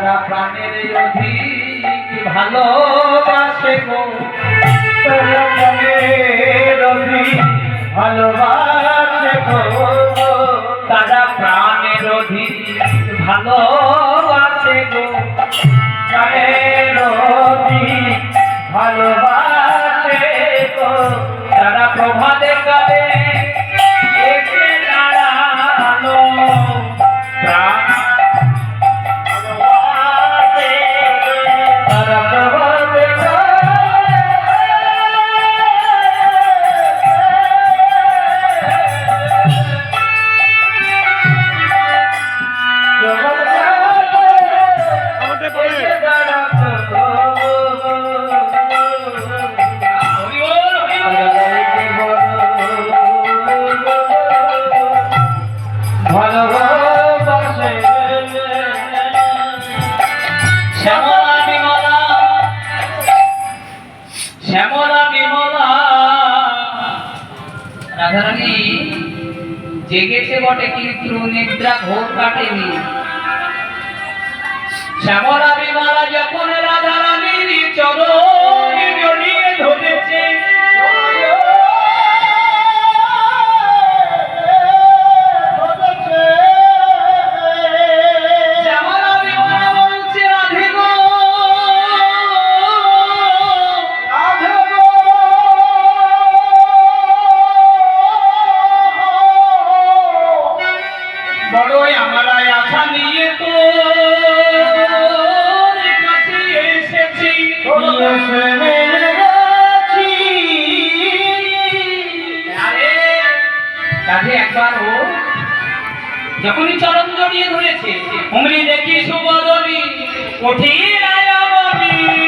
তারা প্রাণের অধিক ভালোবাসে গো। তারা প্রাণের অধিক ভালোবাসে গো। তারা প্রাণের অধিক ভালোবাসে জেগেছে বটে কিন্তু নিদ্রা ঘোর কাটেনি। শ্যামলা বিমালা যখন রাধারানীর চরণ যখনই চরণ জড়িয়ে ধরেছে অমনি দেখি সুবদরি কঠিন আয়ামনি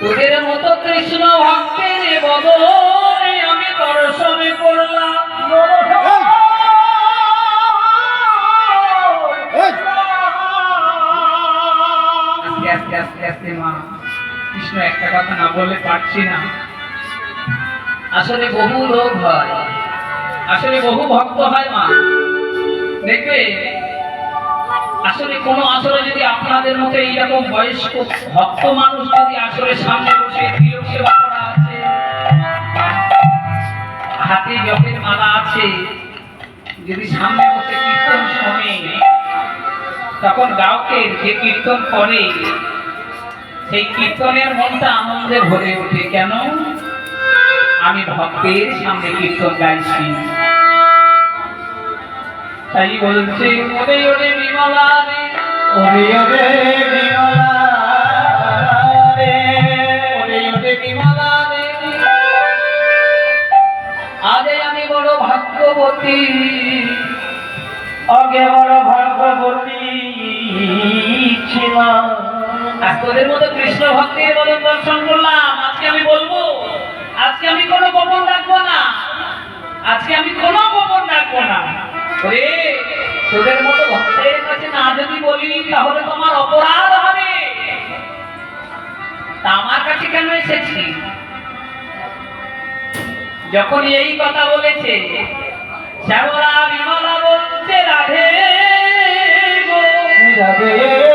তোদের মতো কৃষ্ণ ভক্তের বদলে আমি দর্শনে করলাম। আস্তে আস্তে আস্তে আস্তে মা। কৃষ্ণ একটা কথা না বলে পারছি না। আসলে বহু রোগ হয়। আসলে বহু ভক্ত হয় মা। দেখবে আসলে কোনো আসলে যদি আপনাদের মতো এইরকম বয়স্ক ভক্ত মানুষ যদি আসলে সামনে বসে তিলক সেবা করা আছে, হাতে জপের মালা আছে, যদি সামনে বসে কীর্তন শোনে, তখন গায়কের যে কীর্তন করে, সেই কীর্তনের মনটা আনন্দে ভরে ওঠে। কেন? আমি ভক্তের সামনে কীর্তন গাইছি। তাই বলছি মনে ওরে বিমলা ওরে বিমলা রে, ওরে ওরে আমি বড় বড় তোদের মতো কৃষ্ণ দর্শন করলাম। আজকে আমি বলব, আজকে আমি কোনো গোপন রাখব না। আজকে আমি কোনো তোদের মতো ভক্তের কাছে না যদি বলি, তাহলে তোমার অপরাধ হবে। তা আমার কাছে কেন এসেছি যখন এই কথা বলেছে, শ্যামলা বিমলা বলছে, রাধে রাধে